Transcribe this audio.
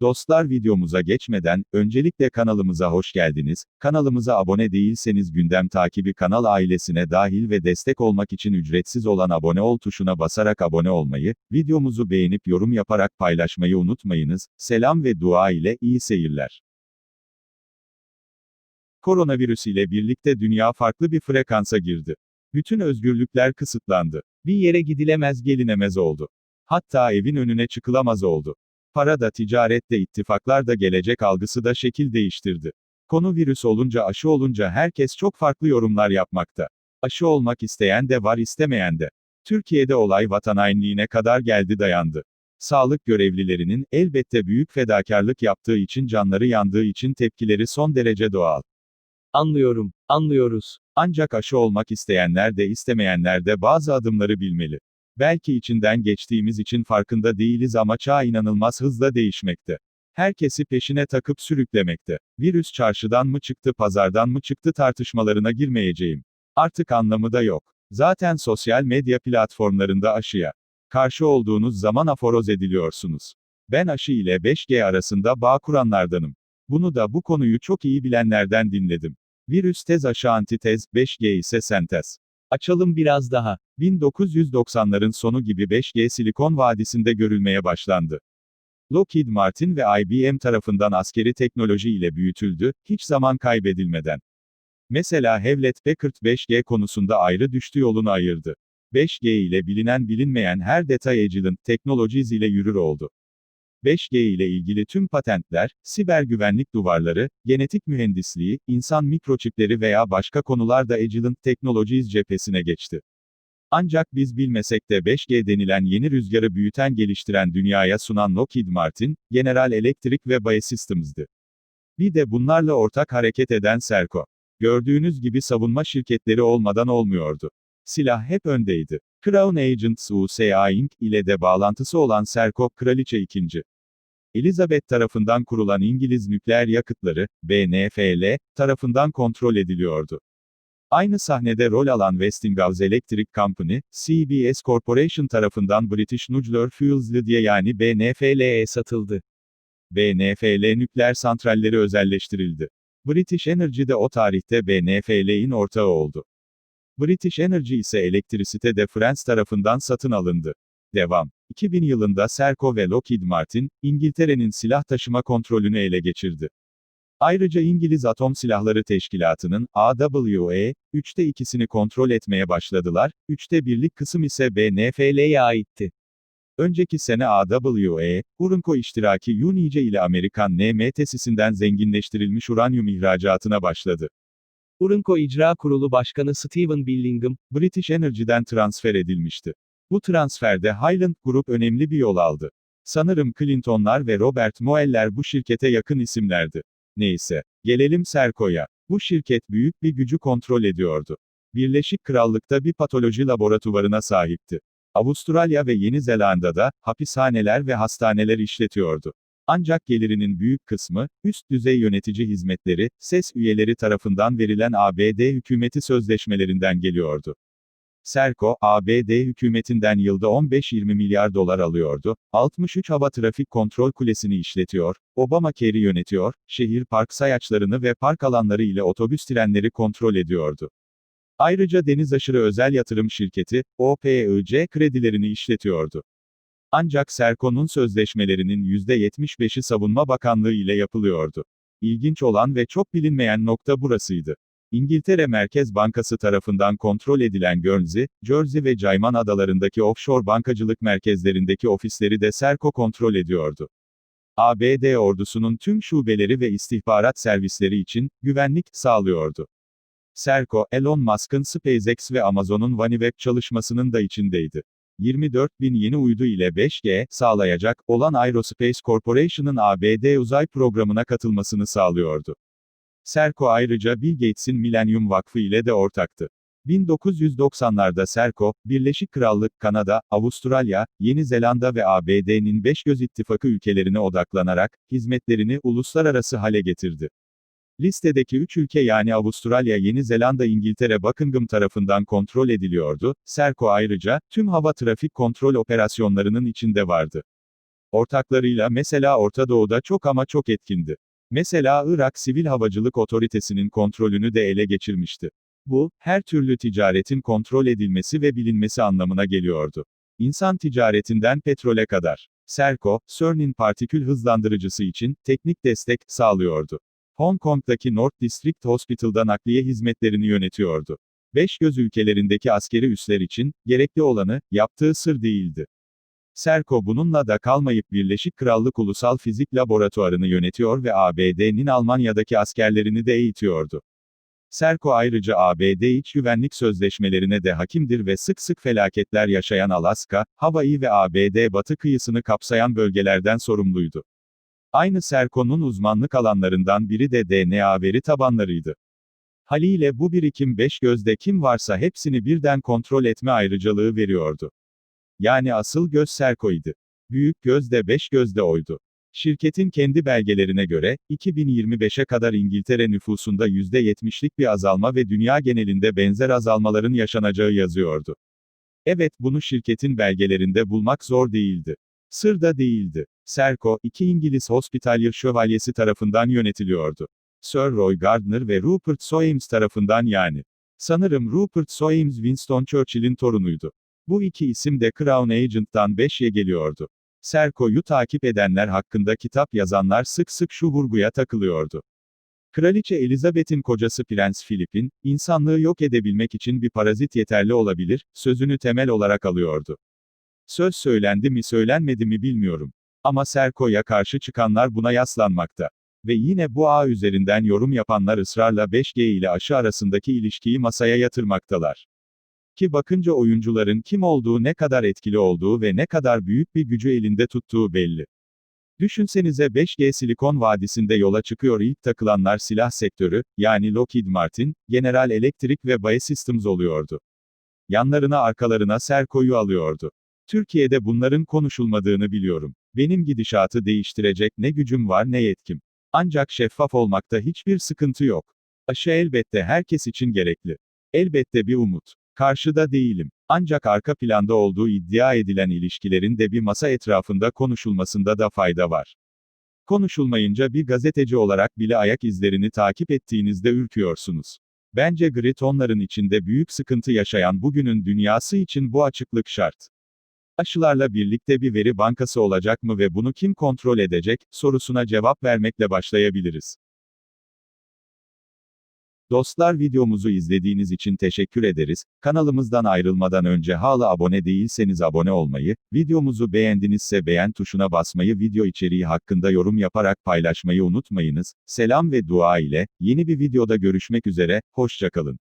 Dostlar videomuza geçmeden, öncelikle kanalımıza hoş geldiniz. Kanalımıza abone değilseniz gündem takibi kanal ailesine dahil ve destek olmak için ücretsiz olan abone ol tuşuna basarak abone olmayı, videomuzu beğenip yorum yaparak paylaşmayı unutmayınız. Selam ve dua ile iyi seyirler. Koronavirüs ile birlikte dünya farklı bir frekansa girdi. Bütün özgürlükler kısıtlandı. Bir yere gidilemez gelinemez oldu. Hatta evin önüne çıkılamaz oldu. Para da ticaret de ittifaklar da gelecek algısı da şekil değiştirdi. Konu virüs olunca aşı olunca herkes çok farklı yorumlar yapmakta. Aşı olmak isteyen de var istemeyen de. Türkiye'de olay vatan hainliğine kadar geldi dayandı. Sağlık görevlilerinin, elbette büyük fedakarlık yaptığı için canları yandığı için tepkileri son derece doğal. Anlıyorum, anlıyoruz. Ancak aşı olmak isteyenler de istemeyenler de bazı adımları bilmeli. Belki içinden geçtiğimiz için farkında değiliz ama çağ inanılmaz hızla değişmekte. Herkesi peşine takıp sürüklemekte. Virüs çarşıdan mı çıktı pazardan mı çıktı tartışmalarına girmeyeceğim. Artık anlamı da yok. Zaten sosyal medya platformlarında aşıya karşı olduğunuz zaman aforoz ediliyorsunuz. Ben aşı ile 5G arasında bağ kuranlardanım. Bunu da bu konuyu çok iyi bilenlerden dinledim. Virüs tez aşı antitez, 5G ise sentez. Açalım biraz daha. 1990'ların sonu gibi 5G Silikon Vadisi'nde görülmeye başlandı. Lockheed Martin ve IBM tarafından askeri teknoloji ile büyütüldü, hiç zaman kaybedilmeden. Mesela Hewlett Packard 5G konusunda ayrı düştü yolunu ayırdı. 5G ile bilinen bilinmeyen her detay Agilent Technologies ile yürür oldu. 5G ile ilgili tüm patentler, siber güvenlik duvarları, genetik mühendisliği, insan mikroçipleri veya başka konular da Agilent Technologies cephesine geçti. Ancak biz bilmesek de 5G denilen yeni rüzgarı büyüten geliştiren dünyaya sunan Lockheed Martin, General Electric ve Biosystems'di. Bir de bunlarla ortak hareket eden Serco. Gördüğünüz gibi savunma şirketleri olmadan olmuyordu. Silah hep öndeydi. Crown Agents USA Inc. ile de bağlantısı olan Serco, Kraliçe II. Elizabeth tarafından kurulan İngiliz nükleer yakıtları, BNFL, tarafından kontrol ediliyordu. Aynı sahnede rol alan Westinghouse Electric Company, CBS Corporation tarafından British Nuclear Fuels Ltd yani BNFL'ye satıldı. BNFL nükleer santralleri özelleştirildi. British Energy de o tarihte BNFL'in ortağı oldu. British Energy ise Electricité de France tarafından satın alındı. Devam. 2000 yılında Serco ve Lockheed Martin, İngiltere'nin silah taşıma kontrolünü ele geçirdi. Ayrıca İngiliz Atom Silahları Teşkilatı'nın, AWE, üçte ikisini kontrol etmeye başladılar, üçte birlik kısım ise BNFL'ye aitti. Önceki sene AWE, Urenco iştiraki Unice ile Amerikan NM tesisinden zenginleştirilmiş uranyum ihracatına başladı. Urenco İcra Kurulu Başkanı Stephen Billingham, British Energy'den transfer edilmişti. Bu transferde Highland Group önemli bir yol aldı. Sanırım Clintonlar ve Robert Moeller bu şirkete yakın isimlerdi. Neyse, gelelim Serco'ya. Bu şirket büyük bir gücü kontrol ediyordu. Birleşik Krallık'ta bir patoloji laboratuvarına sahipti. Avustralya ve Yeni Zelanda'da, hapishaneler ve hastaneler işletiyordu. Ancak gelirinin büyük kısmı, üst düzey yönetici hizmetleri, ses üyeleri tarafından verilen ABD hükümeti sözleşmelerinden geliyordu. Serco, ABD hükümetinden yılda 15-20 milyar dolar alıyordu, 63 hava trafik kontrol kulesini işletiyor, Obamacare'i yönetiyor, şehir park sayaçlarını ve park alanları ile otobüs trenleri kontrol ediyordu. Ayrıca deniz aşırı özel yatırım şirketi, OPIC kredilerini işletiyordu. Ancak Serco'nun sözleşmelerinin %75'i Savunma Bakanlığı ile yapılıyordu. İlginç olan ve çok bilinmeyen nokta burasıydı. İngiltere Merkez Bankası tarafından kontrol edilen Guernsey, Jersey ve Cayman adalarındaki offshore bankacılık merkezlerindeki ofisleri de Serco kontrol ediyordu. ABD ordusunun tüm şubeleri ve istihbarat servisleri için güvenlik sağlıyordu. Serco, Elon Musk'ın SpaceX ve Amazon'un OneWeb çalışmasının da içindeydi. 24 bin yeni uydu ile 5G sağlayacak olan Aerospace Corporation'ın ABD uzay programına katılmasını sağlıyordu. Serco ayrıca Bill Gates'in Millennium Vakfı ile de ortaktı. 1990'larda Serco, Birleşik Krallık, Kanada, Avustralya, Yeni Zelanda ve ABD'nin Beş Göz İttifakı ülkelerine odaklanarak, hizmetlerini uluslararası hale getirdi. Listedeki üç ülke yani Avustralya, Yeni Zelanda, İngiltere Buckingham tarafından kontrol ediliyordu, Serco ayrıca, tüm hava trafik kontrol operasyonlarının içinde vardı. Ortaklarıyla mesela Orta Doğu'da çok ama çok etkindi. Mesela Irak Sivil Havacılık Otoritesi'nin kontrolünü de ele geçirmişti. Bu, her türlü ticaretin kontrol edilmesi ve bilinmesi anlamına geliyordu. İnsan ticaretinden petrole kadar. Serco, CERN'in partikül hızlandırıcısı için teknik destek sağlıyordu. Hong Kong'daki North District Hospital'da nakliye hizmetlerini yönetiyordu. Beş göz ülkelerindeki askeri üsler için gerekli olanı yaptığı sır değildi. Serco bununla da kalmayıp Birleşik Krallık Ulusal Fizik Laboratuvarını yönetiyor ve ABD'nin Almanya'daki askerlerini de eğitiyordu. Serco ayrıca ABD iç güvenlik sözleşmelerine de hakimdir ve sık sık felaketler yaşayan Alaska, Hawaii ve ABD batı kıyısını kapsayan bölgelerden sorumluydu. Aynı Serco'nun uzmanlık alanlarından biri de DNA veri tabanlarıydı. Haliyle bu birikim beş gözde kim varsa hepsini birden kontrol etme ayrıcalığı veriyordu. Yani asıl göz Serco'ydı. Büyük göz de beş gözde oydu. Şirketin kendi belgelerine göre, 2025'e kadar İngiltere nüfusunda %70'lik bir azalma ve dünya genelinde benzer azalmaların yaşanacağı yazıyordu. Evet, bunu şirketin belgelerinde bulmak zor değildi. Sır da değildi. Serco, iki İngiliz Hospitalier şövalyesi tarafından yönetiliyordu. Sir Roy Gardner ve Rupert Soames tarafından yani. Sanırım Rupert Soames Winston Churchill'in torunuydu. Bu iki isim de Crown Agent'tan 5'ye geliyordu. Serco'yu takip edenler hakkında kitap yazanlar sık sık şu vurguya takılıyordu. Kraliçe Elizabeth'in kocası Prens Philip'in, insanlığı yok edebilmek için bir parazit yeterli olabilir, sözünü temel olarak alıyordu. Söz söylendi mi söylenmedi mi bilmiyorum. Ama Serco'ya karşı çıkanlar buna yaslanmakta. Ve yine bu ağ üzerinden yorum yapanlar ısrarla 5G ile aşı arasındaki ilişkiyi masaya yatırmaktalar. Ki bakınca oyuncuların kim olduğu ne kadar etkili olduğu ve ne kadar büyük bir gücü elinde tuttuğu belli. Düşünsenize 5G Silikon Vadisi'nde yola çıkıyor ilk takılanlar silah sektörü, yani Lockheed Martin, General Electric ve Biosystems oluyordu. Yanlarına arkalarına Serco'yu alıyordu. Türkiye'de bunların konuşulmadığını biliyorum. Benim gidişatı değiştirecek ne gücüm var ne yetkim. Ancak şeffaf olmakta hiçbir sıkıntı yok. Aşı elbette herkes için gerekli. Elbette bir umut. Karşıda değilim. Ancak arka planda olduğu iddia edilen ilişkilerin de bir masa etrafında konuşulmasında da fayda var. Konuşulmayınca bir gazeteci olarak bile ayak izlerini takip ettiğinizde ürküyorsunuz. Bence grit onların içinde büyük sıkıntı yaşayan bugünün dünyası için bu açıklık şart. Aşılarla birlikte bir veri bankası olacak mı ve bunu kim kontrol edecek, sorusuna cevap vermekle başlayabiliriz. Dostlar videomuzu izlediğiniz için teşekkür ederiz. Kanalımızdan ayrılmadan önce hala abone değilseniz abone olmayı, videomuzu beğendinizse beğen tuşuna basmayı video içeriği hakkında yorum yaparak paylaşmayı unutmayınız. Selam ve dua ile, yeni bir videoda görüşmek üzere, hoşçakalın.